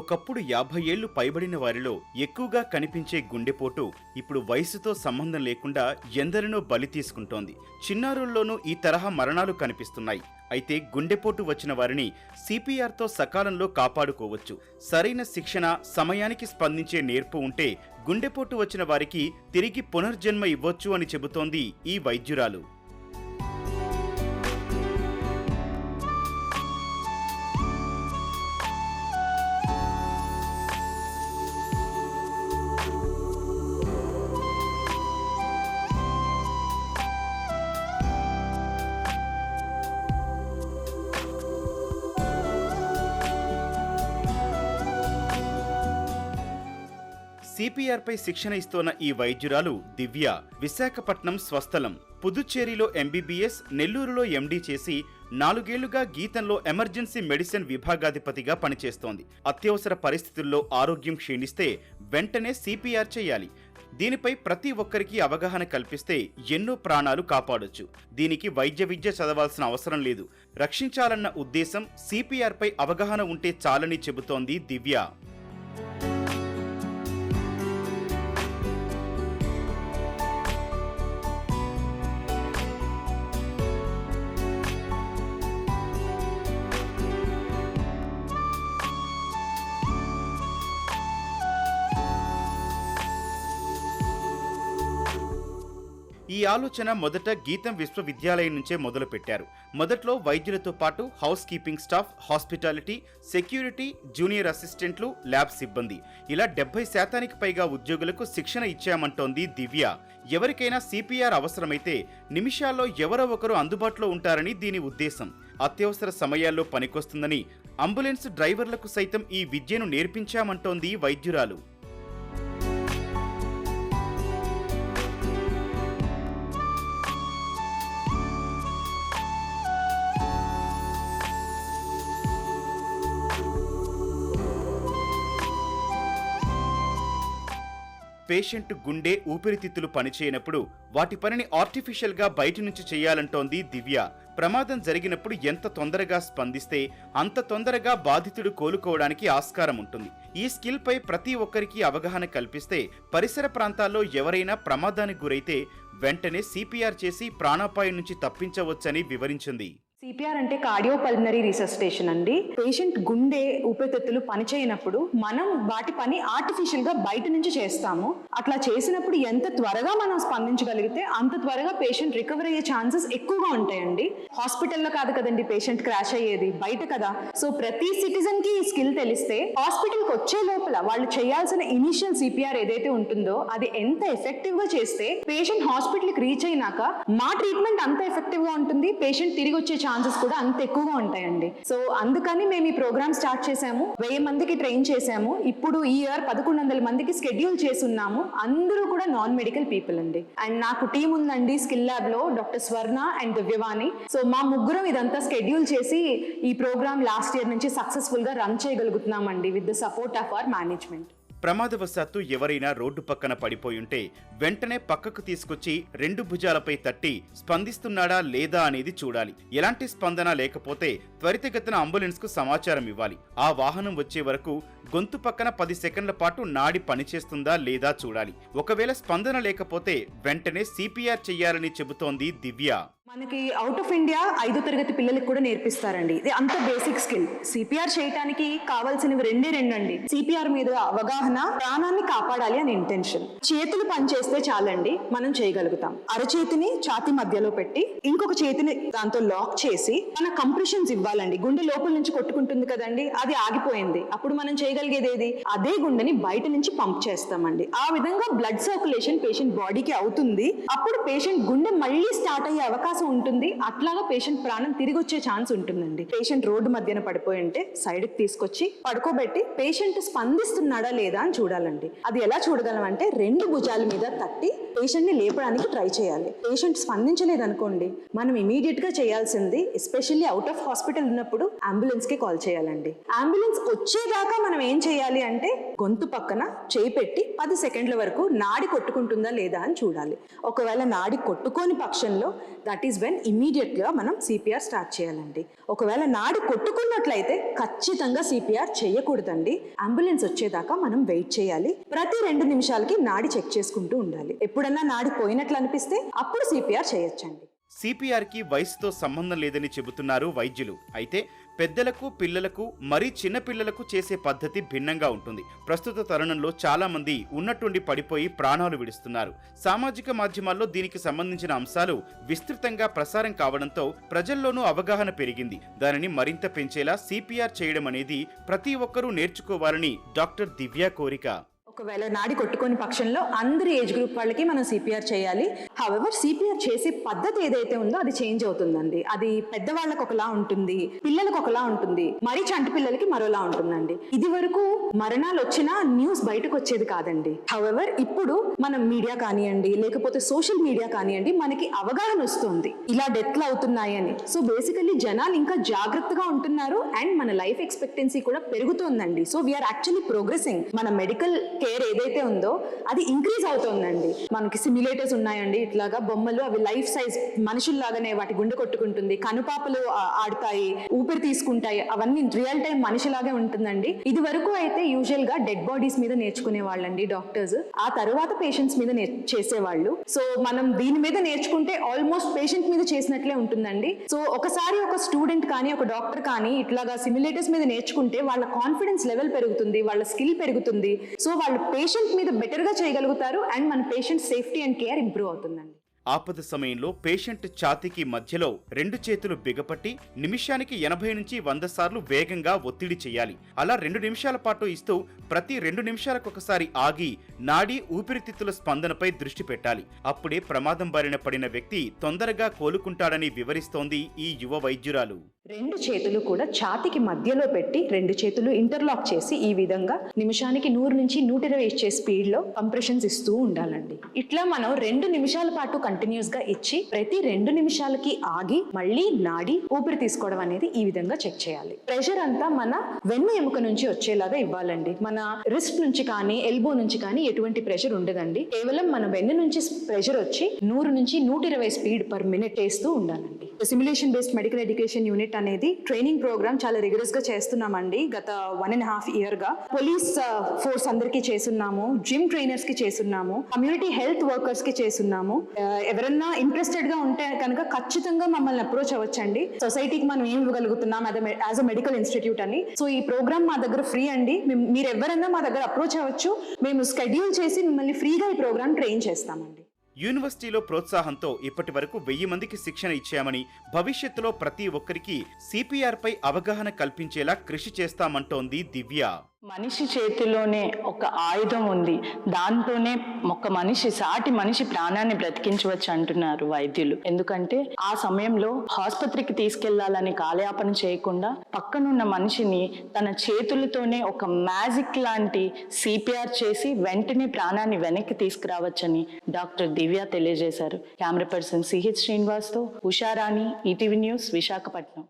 ఒకప్పుడు యాభై ఏళ్ళు పైబడిన వారిలో ఎక్కువగా కనిపించే గుండెపోటు ఇప్పుడు వయసుతో సంబంధం లేకుండా ఎందరినో బలి తీసుకుంటోంది. చిన్నారుల్లోనూ ఈ తరహా మరణాలు కనిపిస్తున్నాయి. అయితే గుండెపోటు వచ్చిన వారిని సిపిఆర్తో సకాలంలో కాపాడుకోవచ్చు. సరైన శిక్షణ సమయానికి స్పందించే నేర్పు ఉంటే గుండెపోటు వచ్చిన వారికి తిరిగి పునర్జన్మ ఇవ్వొచ్చు అని చెబుతోంది ఈ వైద్యురాలు. సిపిఆర్పై శిక్షణ ఇస్తోన్న ఈ వైద్యురాలు దివ్య విశాఖపట్నం స్వస్థలం. పుదుచ్చేరిలో ఎంబీబీఎస్ నెల్లూరులో ఎండీ చేసి నాలుగేళ్ళుగా గీతంలో ఎమర్జెన్సీ మెడిసిన్ విభాగాధిపతిగా పనిచేస్తోంది. అత్యవసర పరిస్థితుల్లో ఆరోగ్యం క్షీణిస్తే వెంటనే సిపిఆర్ చేయాలి. దీనిపై ప్రతి ఒక్కరికి అవగాహన కల్పిస్తే ఎన్నో ప్రాణాలు కాపాడొచ్చు. దీనికి వైద్య విద్య చదవాల్సిన అవసరం లేదు. రక్షించాలన్న ఉద్దేశం సిపిఆర్పై అవగాహన ఉంటే చాలని చెబుతోంది దివ్య. ఈ ఆలోచన మొదట గీతం విశ్వవిద్యాలయం నుంచే మొదలుపెట్టారు. మొదట్లో వైద్యులతో పాటు housekeeping staff hospitality security junior అసిస్టెంట్లు ల్యాబ్ సిబ్బంది. ఇలా డెబ్బై శాతానికి పైగా ఉద్యోగులకు శిక్షణ ఇచ్చామంటోంది దివ్య. ఎవరికైనా సిపిఆర్ అవసరమైతే నిమిషాల్లో ఎవరో ఒకరు అందుబాటులో ఉంటారని దీని ఉద్దేశం. అత్యవసర సమయాల్లో పనికొస్తుందని అంబులెన్స్ డ్రైవర్లకు సైతం ఈ విద్యను నేర్పించామంటోంది వైద్యురాలు. పేషెంట్ గుండె ఊపిరితిత్తులు పనిచేయనప్పుడు వాటి పనిని ఆర్టిఫిషియల్గా బయటి నుంచి చేయాలంటోంది దివ్య. ప్రమాదం జరిగినప్పుడు ఎంత తొందరగా స్పందిస్తే అంత తొందరగా బాధితుడు కోలుకోవడానికి ఆస్కారం ఉంటుంది. ఈ స్కిల్పై ప్రతి ఒక్కరికి అవగాహన కల్పిస్తే పరిసర ప్రాంతాల్లో ఎవరైనా ప్రమాదానికి గురైతే వెంటనే సిపిఆర్ చేసి ప్రాణాపాయం నుంచి తప్పించవచ్చని వివరించింది. సిపిఆర్ అంటే కార్డియో రీసస్టేషన్ రీసెస్టేషన్ అండి. పేషెంట్ గుండె ఊపిరితిత్తులు పనిచేయనప్పుడు మనం వాటి పని ఆర్టిఫిషియల్గా బయట నుంచి చేస్తాము. అట్లా చేసినప్పుడు ఎంత త్వరగా మనం స్పందించగలిగితే అంత త్వరగా పేషెంట్ రికవర్ అయ్యే ఛాన్సెస్ ఎక్కువగా ఉంటాయండి. హాస్పిటల్లో కాదు కదండి పేషెంట్ క్రాష్ అయ్యేది బయట కదా. సో ప్రతి సిటిజన్కి ఈ స్కిల్ తెలిస్తే హాస్పిటల్కి వచ్చే లోపల వాళ్ళు చేయాల్సిన ఇనిషియల్ సిపిఆర్ ఏదైతే ఉంటుందో అది ఎంత ఎఫెక్టివ్గా చేస్తే పేషెంట్ హాస్పిటల్కి రీచ్ అయినాక మా ట్రీట్మెంట్ అంత ఎఫెక్టివ్గా ఉంటుంది. పేషెంట్ తిరిగి వచ్చే ఛాన్సెస్ కూడా అంత ఎక్కువగా ఉంటాయండి. సో అందుకని మేము ఈ ప్రోగ్రామ్ స్టార్ట్ చేసాము వెయ్యి మందికి ట్రైన్ చేసాము ఇప్పుడు ఈ ఇయర్ పదకొండు వందల మందికి షెడ్యూల్ చేసి ఉన్నాము అందరూ కూడా నాన్ మెడికల్ పీపుల్ అండి. అండ్ నాకు టీం ఉందండి స్కిల్ ల్యాబ్లో doctor Swarna and Divyavani. So మా ముగ్గురం ఇదంతా షెడ్యూల్ చేసి ఈ ప్రోగ్రామ్ లాస్ట్ ఇయర్ నుంచి సక్సెస్ఫుల్గా run చేయగలుగుతున్నామండి with the support of our management. ప్రమాదవశాత్తు ఎవరైనా రోడ్డు పక్కన పడిపోయుంటే వెంటనే పక్కకు తీసుకొచ్చి రెండు భుజాలపై తట్టి స్పందిస్తున్నాడా లేదా అనేది చూడాలి. ఎలాంటి స్పందన లేకపోతే త్వరితగతిన అంబులెన్స్కు సమాచారం ఇవ్వాలి. ఆ వాహనం వచ్చే వరకు గొంతు పక్కన పది సెకండ్ల పాటు నాడి పనిచేస్తుందా లేదా చూడాలి. ఒకవేళ స్పందన లేకపోతే వెంటనే సిపిఆర్ చెయ్యాలని చెబుతోంది దివ్య. మనకి అవుట్ ఆఫ్ ఇండియా ఐదో తరగతి పిల్లలకి కూడా నేర్పిస్తారండి. ఇది అంత బేసిక్ స్కిల్ సిపిఆర్ చేయడానికి కావాల్సినవి రెండే రెండండి. సిపిఆర్ మీద అవగాహన ప్రాణాన్ని కాపాడాలి అని ఇంటెన్షన్ చేతులు పనిచేస్తే చాలండి మనం చేయగలుగుతాం. అరచేతిని ఛాతి మధ్యలో పెట్టి ఇంకొక చేతిని దాంతో లాక్ చేసి మన కంప్రెషన్స్ ఇవ్వాలండి. గుండె లోపల నుంచి కొట్టుకుంటుంది కదండి అది ఆగిపోయింది. అప్పుడు మనం చేయగలిగేది ఏది? అదే గుండెని బయట నుంచి పంప్ చేస్తామండి. ఆ విధంగా బ్లడ్ సర్క్యులేషన్ పేషెంట్ బాడీకి అవుతుంది. అప్పుడు పేషెంట్ గుండె మళ్ళీ స్టార్ట్ అయ్యే అవకాశం ఉంటుంది. అట్లాగా పేషెంట్ ప్రాణం తిరిగి వచ్చే ఛాన్స్ ఉంటుందండి. పేషెంట్ రోడ్డు మధ్యన పడిపోయి ఉంటే సైడ్కి తీసుకొచ్చి పడుకోబెట్టి పేషెంట్ స్పందిస్తున్నాడా లేదా అని చూడాలండి. అది ఎలా చూడగలం అంటే రెండు భుజాల మీద తట్టి పేషెంట్ని లేపడానికి ట్రై చేయాలి. పేషెంట్ స్పందించలేదు అనుకోండి మనం ఇమీడియట్గా చేయాల్సింది ఎస్పెషల్లీ అవుట్ ఆఫ్ హాస్పిటల్ ఉన్నప్పుడు అంబులెన్స్కి కాల్ చేయాలండి. అంబులెన్స్ వచ్చేదాకా మనం ఏం చేయాలి అంటే గొంతు పక్కన చేయి పెట్టి పది సెకండ్ల వరకు నాడి కొట్టుకుంటుందా లేదా అని చూడాలి. ఒకవేళ నాడి కొట్టుకోని పక్షంలో దట్ ఈస్ వెన్ ఇమీడియట్గా మనం సిపిఆర్ స్టార్ట్ చేయాలండి. ఒకవేళ నాడి కొట్టుకున్నట్లయితే ఖచ్చితంగా సిపిఆర్ చేయకూడదండి. అంబులెన్స్ వచ్చేదాకా మనం వెయిట్ చేయాలి. ప్రతి రెండు నిమిషాలకి నాడి చెక్ చేసుకుంటూ ఉండాలి. ఎప్పుడన్నా నాడి పోయినట్లు అనిపిస్తే అప్పుడు సిపిఆర్ చేయొచ్చండి. సిపిఆర్కి వయసుతో సంబంధం లేదని చెబుతున్నారు వైద్యులు. అయితే పెద్దలకు పిల్లలకు మరీ చిన్నపిల్లలకు చేసే పద్ధతి భిన్నంగా ఉంటుంది. ప్రస్తుత తరుణంలో చాలామంది ఉన్నట్టుండి పడిపోయి ప్రాణాలు విడుస్తున్నారు. సామాజిక మాధ్యమాల్లో దీనికి సంబంధించిన అంశాలు విస్తృతంగా ప్రసారం కావడంతో ప్రజల్లోనూ అవగాహన పెరిగింది. దానిని మరింత పెంచేలా సిపిఆర్ చేయడం అనేది ప్రతి ఒక్కరూ నేర్చుకోవాలని డాక్టర్ దివ్య కోరిక. ఒకవేళ నాడి కొట్టుకొని పక్షంలో అందరి ఏజ్ గ్రూప్ వాళ్ళకి మనం సిపిఆర్ చేయాలి. హవెవర్ సిపిఆర్ చేసే పద్ధతి ఏదైతే ఉందో అది చేంజ్ అవుతుందండి. అది పెద్దవాళ్ళకు ఒకలా ఉంటుంది పిల్లలకు ఒకలా ఉంటుంది మరి చంటి పిల్లలకి మరోలా ఉంటుందండి. ఇది వరకు మరణాలు వచ్చినా న్యూస్ బయటకు వచ్చేది కాదండి. హవెవర్ ఇప్పుడు మనం మీడియా కానివ్వండి లేకపోతే సోషల్ మీడియా కానివ్వండి మనకి అవగాహన వస్తుంది. ఇలా డెత్లు అవుతున్నాయని సో బేసికల్లీ జనాలు ఇంకా జాగ్రత్తగా ఉంటున్నారు అండ్ మన లైఫ్ ఎక్స్పెక్టెన్సీ కూడా పెరుగుతోందండి. So we are actually progressing మన మెడికల్ షేర్ ఏదైతే ఉందో అది ఇంక్రీజ్ అవుతోందండి. మనకి సిమ్యులేటర్స్ ఉన్నాయండి. ఇట్లాగా బొమ్మలు అవి లైఫ్ సైజ్ మనుషుల్లాగానే వాటి గుండె కొట్టుకుంటుంది. కనుపాపలు ఆడతాయి ఊపిరి తీసుకుంటాయి. అవన్నీ రియల్ టైం మనిషిలాగే ఉంటుందండి. ఇది వరకు అయితే యూజువల్గా డెడ్ బాడీస్ మీద నేర్చుకునే వాళ్ళండి డాక్టర్స్ ఆ తర్వాత పేషెంట్స్ మీద చేసేవాళ్ళు. సో మనం దీని మీద నేర్చుకుంటే ఆల్మోస్ట్ పేషెంట్ మీద చేసినట్లే ఉంటుందండి. సో ఒకసారి ఒక స్టూడెంట్ కానీ ఒక డాక్టర్ కానీ ఇట్లాగా సిమ్యులేటర్స్ మీద నేర్చుకుంటే వాళ్ళ కాన్ఫిడెన్స్ లెవెల్ పెరుగుతుంది వాళ్ళ స్కిల్ పెరుగుతుంది. సో వాళ్ళు పేషెంట్ మీద బెటర్గా చేయగలుగుతారు అండ్ మన patient safety and care improve అవుతుందండి. ఆపద సమయంలో పేషెంట్ ఛాతీకి మధ్యలో రెండు చేతులు బిగపట్టి నిమిషానికి ఎనభై నుంచి వంద సార్లు వేగంగా ఒత్తిడి చేయాలి. అలా రెండు నిమిషాల పాటు ఇస్తూ ప్రతి రెండు నిమిషాలకొకసారి ఆగి నాడీ ఊపిరితిత్తుల స్పందనపై దృష్టి పెట్టాలి. అప్పుడే ప్రమాదం బారిన పడిన వ్యక్తి తొందరగా కోలుకుంటాడని వివరిస్తోంది ఈ యువ వైద్యురాలు. రెండు చేతులు కూడా ఛాతికి మధ్యలో పెట్టి రెండు చేతులు ఇంటర్లాక్ చేసి ఈ విధంగా నిమిషానికి నూరు నుంచి నూట ఇరవై ఇచ్చే స్పీడ్లో కంప్రెషన్స్ ఇస్తూ ఉండాలండి. ఇట్లా మనం రెండు నిమిషాల పాటు కంటిన్యూస్గా ఇచ్చి ప్రతి రెండు నిమిషాలకి ఆగి మళ్ళీ నాడి ఊపిరి తీసుకోవడం అనేది ఈ విధంగా చెక్ చేయాలి. ప్రెషర్ అంతా మన వెన్ను ఎముక నుంచి వచ్చేలాగా ఇవ్వాలండి. మన రిస్ట్ నుంచి కానీ ఎల్బో నుంచి కానీ ఎటువంటి ప్రెషర్ ఉండదండి. కేవలం మన వెన్ను నుంచి ప్రెషర్ వచ్చి నూరు నుంచి నూట ఇరవై స్పీడ్ పర్ మినిట్ వేస్తూ ఉండాలండి. Simulation based medical education unit అనేది ట్రైనింగ్ ప్రోగ్రామ్ చాలా రిగరస్గా చేస్తున్నామండి. గత వన్ అండ్ హాఫ్ ఇయర్గా. పోలీస్ ఫోర్స్ uh, అందరికీ చేస్తున్నాము. జిమ్ ట్రైనర్స్కి చేస్తున్నాము. కమ్యూనిటీ హెల్త్ వర్కర్స్కి చేస్తున్నాము. Uh, ఎవరన్నా ఇంట్రెస్టెడ్గా ఉంటే కనుక ఖచ్చితంగా మమ్మల్ని అప్రోచ్ అవ్వచ్చండి. సొసైటీకి మనం ఏం ఇవ్వగలుగుతున్నాం యాజ్ అ మెడికల్ ఇన్స్టిట్యూట్ అని. సో ఈ ప్రోగ్రామ్ మా దగ్గర ఫ్రీ అండి. మీరు ఎవరైనా మా దగ్గర అప్రోచ్ అవ్వచ్చు. మేము షెడ్యూల్ చేసి మిమ్మల్ని ఫ్రీగా ఈ ప్రోగ్రామ్ ట్రైన్ చేస్తామండి. యూనివర్సిటీలో ప్రోత్సాహంతో ఇప్పటి వరకు వెయ్యి మందికి శిక్షణ ఇచ్చామని భవిష్యత్తులో ప్రతి ఒక్కరికి సిపిఆర్పై అవగాహన కల్పించేలా కృషి చేస్తామంటోంది దివ్య. మనిషి చేతిలోనే ఒక ఆయుధం ఉంది. దాంతోనే ఒక మనిషి సాటి మనిషి ప్రాణాన్ని బ్రతికించవచ్చు అంటున్నారు వైద్యులు. ఎందుకంటే ఆ సమయంలో ఆసుపత్రికి తీసుకెళ్ళాలని కాలయాపన చేయకుండా పక్కనున్న మనిషిని తన చేతులతోనే ఒక మ్యాజిక్ లాంటి సిపిఆర్ చేసి వెంటనే ప్రాణాన్ని వెనక్కి తీసుకురావచ్చని డాక్టర్ దివ్య తెలియజేశారు. కెమెరా పర్సన్ సిహెచ్ శ్రీనివాస్తో ఉషారాణి ఈటీవీ న్యూస్ విశాఖపట్నం.